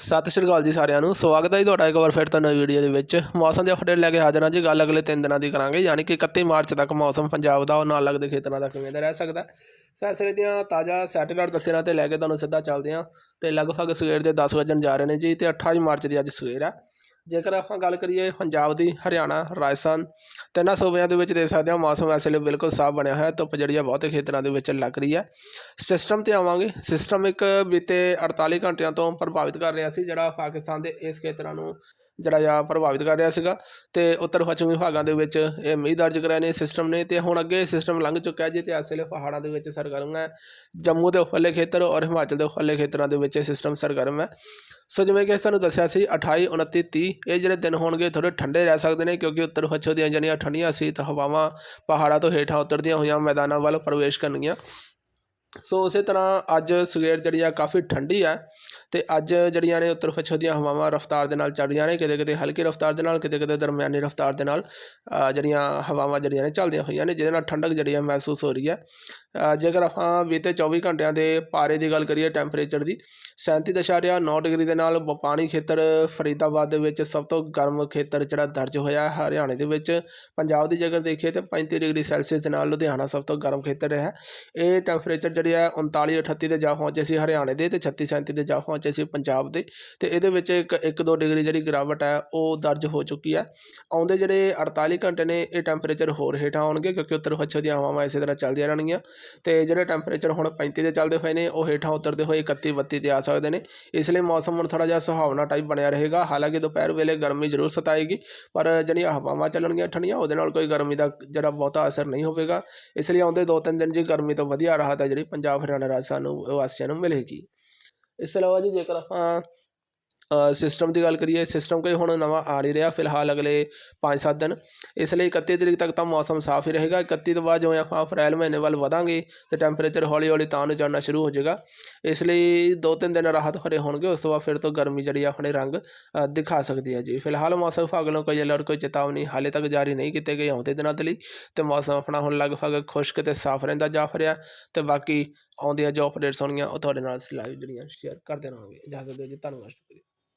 ਸਤਿ ਸ਼੍ਰੀ ਅਕਾਲ ਜੀ ਸਾਰਿਆਂ ਨੂੰ। ਸਵਾਗਤ ਹੈ ਜੀ ਤੁਹਾਡਾ ਇੱਕ ਵਾਰ ਫਿਰ ਤੋਂ ਨਵੀਂ ਵੀਡੀਓ ਦੇ ਵਿੱਚ। ਮੌਸਮ ਦੇ ਅਪਡੇਟ ਲੈ ਕੇ ਹਾਜ਼ਰ ਹਾਂ ਜੀ। ਗੱਲ ਅਗਲੇ 3 ਦਿਨਾਂ ਦੀ ਕਰਾਂਗੇ। ਯਾਨੀ ਕਿ 31 ਮਾਰਚ ਤੱਕ ਮੌਸਮ ਪੰਜਾਬ ਦਾ ਉਹ ਨਾਲ ਲੱਗਦੇ ਖੇਤਰਾਂ ਦਾ ਕਿਵੇਂ ਦਾ ਰਹਿ ਸਕਦਾ। ਸੈਸਰੇ ਦੀਆਂ ਤਾਜ਼ਾ ਸੈਟੇਲਾਈਟ ਤਸਵੀਰਾਂ ਤੇ ਲੈ ਕੇ ਤੁਹਾਨੂੰ ਸਿੱਧਾ ਚੱਲਦੇ ਹਾਂ। ਤੇ ਲਗਭਗ ਸਵੇਰ ਦੇ 10 ਵਜਣ ਜਾ ਰਹੇ ਨੇ ਜੀ ਤੇ 28 ਮਾਰਚ ਦੀ ਅੱਜ ਸਵੇਰ ਹੈ। ਜੇਕਰ ਆਪਾਂ ਗੱਲ ਕਰੀਏ ਪੰਜਾਬ ਦੀ, ਹਰਿਆਣਾ, ਰਾਜਸਥਾਨ ਤਿੰਨਾਂ ਸੂਬਿਆਂ ਦੇ ਵਿੱਚ ਦੇਖ ਸਕਦੇ ਹੋ ਮੌਸਮ ਇਸ ਵੇਲੇ ਬਿਲਕੁਲ ਸਾਫ਼ ਬਣਿਆ ਹੋਇਆ ਧੁੱਪ ਜਿਹੜੀ ਆ ਬਹੁਤੇ ਖੇਤਰਾਂ ਦੇ ਵਿੱਚ ਲੱਗ ਰਹੀ ਹੈ। ਸਿਸਟਮ ਤੇ ਆਵਾਂਗੇ। ਸਿਸਟਮ ਇੱਕ ਬੀਤੇ 48 ਘੰਟਿਆਂ ਤੋਂ ਪ੍ਰਭਾਵਿਤ ਕਰ ਰਿਹਾ ਸੀ, ਜਿਹੜਾ ਪਾਕਿਸਤਾਨ ਦੇ ਇਸ ਖੇਤਰਾਂ ਨੂੰ ਜਿਹੜਾ ਆ ਪ੍ਰਭਾਵਿਤ ਕਰ ਰਿਹਾ ਸੀਗਾ। ਤੇ ਉੱਤਰ ਪੱਛਮੀ ਭਾਗਾਂ ਦੇ ਵਿੱਚ ਇਹ ਮੀਂਹ ਦਰਜ ਕਰਾਇਆ ਨੇ ਸਿਸਟਮ ਨੇ ਤੇ ਹੁਣ ਅੱਗੇ ਸਿਸਟਮ ਲੰਘ ਚੁੱਕਾ ਜੀ ਤੇ ਇਸ ਵੇਲੇ ਪਹਾੜਾਂ ਦੇ ਵਿੱਚ ਸਰਗਰਮ ਹੈ। ਜੰਮੂ ਦੇ ਉਪਰਲੇ ਖੇਤਰ ਔਰ ਹਿਮਾਚਲ ਦੇ ਉਪਰਲੇ ਖੇਤਰਾਂ ਦੇ ਵਿੱਚ ਇਹ ਸਿਸਟਮ ਸਰਗਰਮ ਹੈ। ਸੋ ਜਿਵੇਂ ਕਿ ਤੁਹਾਨੂੰ ਦੱਸਿਆ ਸੀ 28 29 30 ਇਹ ਜਿਹੜੇ ਦਿਨ ਹੋਣਗੇ ਥੋੜੇ ਠੰਡੇ ਰਹਿ ਸਕਦੇ ਨੇ ਕਿਉਂਕਿ ਉੱਤਰ ਪੱਛਮ ਦੀਆਂ ਜਿਹੜੀਆਂ ਠੰਡੀਆਂ ਸੀਤ ਹਵਾਵਾਂ ਪਹਾੜਾਂ ਤੋਂ ਹੇਠਾਂ ਉਤਰਦੀਆਂ ਹੋਈਆਂ ਮੈਦਾਨਾਂ ਵੱਲ ਪ੍ਰਵੇਸ਼ ਕਰਨਗੀਆਂ। ਸੋ ਉਸੇ ਤਰ੍ਹਾਂ ਅੱਜ ਸਵੇਰ ਜਿਹੜੀ ਆ ਕਾਫੀ ਠੰਡੀ ਆ ਤੇ ਅੱਜ ਜਿਹੜੀਆਂ ਨੇ ਉੱਤਰ ਪੱਛਮ ਦੀਆਂ ਹਵਾਵਾਂ ਰਫ਼ਤਾਰ ਦੇ ਨਾਲ ਚੱਲ ਰਹੀਆਂ ਨੇ, ਕਿਤੇ ਕਿਤੇ ਹਲਕੀ ਰਫ਼ਤਾਰ ਦੇ ਨਾਲ, ਕਿਤੇ ਕਿਤੇ ਦਰਮਿਆਨੀ ਰਫ਼ਤਾਰ ਦੇ ਨਾਲ ਜਿਹੜੀਆਂ ਹਵਾਵਾਂ ਜਿਹੜੀਆਂ ਨੇ ਚੱਲਦੀਆਂ ਹੋਈਆਂ ਨੇ, ਜਿਹਦੇ ਨਾਲ ਠੰਡਕ ਜਿਹੜੀ ਆ ਮਹਿਸੂਸ ਹੋ ਰਹੀ ਹੈ ਜੇਕਰ ਆਪਾਂ ਬੀਤੇ 24 ਘੰਟਿਆਂ ਦੇ ਪਾਰੇ ਦੀ ਗੱਲ ਕਰੀਏ ਟੈਂਪਰੇਚਰ ਦੀ 37.9 ਡਿਗਰੀ ਦੇ ਨਾਲ ਵਪਾਣੀ ਖੇਤਰ ਫਰੀਦਾਬਾਦ ਦੇ ਵਿੱਚ ਸਭ ਤੋਂ ਗਰਮ ਖੇਤਰ ਜਿਹੜਾ ਦਰਜ ਹੋਇਆ ਹੈ ਹਰਿਆਣੇ ਦੇ ਵਿੱਚ। ਪੰਜਾਬ ਦੀ ਜੇਕਰ ਦੇਖੀਏ ਤਾਂ 35 ਡਿਗਰੀ ਸੈਲਸੀਅਸ ਦੇ ਨਾਲ ਲੁਧਿਆਣਾ ਸਭ ਤੋਂ ਗਰਮ ਖੇਤਰ ਰਿਹਾ ਇਹ ਟੈਂਪਰੇਚਰ ਜਿਹੜੇ ਹੈ 39 38 ਤੇ ਜਾ ਪਹੁੰਚੇ ਸੀ ਹਰਿਆਣੇ ਦੇ ਤੇ 36 37 ਤੇ ਜਾ ਪਹੁੰਚੇ ਸੀ ਪੰਜਾਬ ਦੇ। ਤੇ ਇਹਦੇ ਵਿੱਚ ਇੱਕ ਇੱਕ ਦੋ ਡਿਗਰੀ ਜਿਹੜੀ ਗਿਰਾਵਟ ਹੈ ਉਹ ਦਰਜ ਹੋ ਚੁੱਕੀ ਹੈ। ਆਉਂਦੇ ਜਿਹੜੇ 48 ਘੰਟੇ ਨੇ ਇਹ ਟੈਂਪਰੇਚਰ ਹੋਰ ਹੇਠਾਂ ਆਉਣਗੇ ਕਿਉਂਕਿ ਉੱਤਰ ਪੱਛਮ ਦੀਆਂ ਹਵਾਵਾਂ ਇਸੇ ਤਰ੍ਹਾਂ ਚੱਲਦੀਆਂ ਰਹਿਣਗੀਆਂ। ਤੇ ਜਿਹੜੇ ਟੈਂਪਰੇਚਰ ਹੁਣ 35 ਦੇ ਚੱਲਦੇ ਹੋਏ ਨੇ ਉਹ ਹੇਠਾਂ ਉਤਰਦੇ ਹੋਏ 31 32 ਦੇ ਆ ਸਕਦੇ ਨੇ। ਇਸ ਲਈ ਮੌਸਮ ਹੁਣ ਥੋੜਾ ਜਿਹਾ ਸੁਹਾਵਣਾ ਟਾਈਪ ਬਣਿਆ ਰਹੇਗਾ। ਹਾਲਾਂਕਿ ਦੁਪਹਿਰ ਵੇਲੇ ਗਰਮੀ ਜ਼ਰੂਰ ਸਤਾਏਗੀ, ਪਰ ਜਿਹੜੀਆਂ ਹਵਾਵਾਂ ਚੱਲਣਗੀਆਂ ਠੰਡੀਆਂ, ਉਹਦੇ ਨਾਲ ਕੋਈ ਗਰਮੀ ਦਾ ਜਿਹੜਾ ਬਹੁਤਾ ਅਸਰ ਨਹੀਂ ਹੋਵੇਗਾ। ਇਸ ਲਈ ਆਉਂਦੇ ਦੋ ਤਿੰਨ ਦਿਨ ਜੀ ਗਰਮੀ ਤੋਂ ਵਧੀਆ ਰਾਹਤ ਹੈ ਜਿਹੜੀ ਪੰਜਾਬ, ਹਰਿਆਣਾ ਰਾਜ ਸਾਨੂੰ ਵਾਸੀਆਂ ਨੂੰ ਮਿਲੇਗੀ। ਇਸ ਤੋਂ ਇਲਾਵਾ ਜੀ ਜੇਕਰ ਆਪਾਂ ਸਿਸਟਮ ਦੀ ਗੱਲ ਕਰੀਏ ਸਿਸਟਮ ਕੋਈ ਹੁਣ ਨਵਾਂ ਆ ਨਹੀਂ ਰਿਹਾ, ਫਿਲਹਾਲ ਅਗਲੇ 5-7 ਦਿਨ। ਇਸ ਲਈ 31 ਤਰੀਕ ਤੱਕ ਤਾਂ ਮੌਸਮ ਸਾਫ਼ ਹੀ ਰਹੇਗਾ। 31 ਤੋਂ ਬਾਅਦ ਜਿਵੇਂ ਆਪਾਂ ਅਪ੍ਰੈਲ ਮਹੀਨੇ ਵੱਲ ਵਧਾਂਗੇ, ਤੇ ਟੈਂਪਰੇਚਰ ਹੌਲੀ ਹੌਲੀ ਤਾਂ ਨੂੰ ਚੜ੍ਹਨਾ ਸ਼ੁਰੂ ਹੋ ਜਾਏਗਾ। ਇਸ ਲਈ ਦੋ ਤਿੰਨ ਦਿਨ ਰਾਹਤ ਭਰੇ ਹੋਣਗੇ, ਉਸ ਤੋਂ ਬਾਅਦ ਫਿਰ ਤੋਂ ਗਰਮੀ ਜਿਹੜੀ ਆ, ਆਪਣੇ ਰੰਗ ਦਿਖਾ ਸਕਦੀ ਹੈ ਜੀ। ਫਿਲਹਾਲ ਮੌਸਮ ਵਿਭਾਗ ਨੂੰ ਕੋਈ ਅਲਰਟ ਕੋਈ ਚੇਤਾਵਨੀ ਹਾਲੇ ਤੱਕ ਜਾਰੀ ਨਹੀਂ ਕੀਤੇ ਗਏ ਆਉਂਦੇ ਦਿਨਾਂ ਦੇ ਲਈ, ਤੇ ਮੌਸਮ ਆਪਣਾ ਹੁਣ ਲਗਭਗ ਖੁਸ਼ਕ ਤੇ ਸਾਫ਼ ਰਹਿੰਦਾ ਜਾਫ ਰਿਹਾ ਤੇ ਬਾਕੀ ਆਉਂਦੀਆਂ ਜੋ ਅਪਡੇਟਸ ਹੋਣਗੀਆਂ, ਉਹ ਤੁਹਾਡੇ ਨਾਲ ਲਾਈਵ ਜਿਹੜੀਆਂ ਸ਼ੇਅਰ ਕਰਦੇ ਰਹਾਂਗੇ। ਇਜਾਜ਼ਤ ਦਿਓ ਜੀ, ਧੰਨਵਾਦ।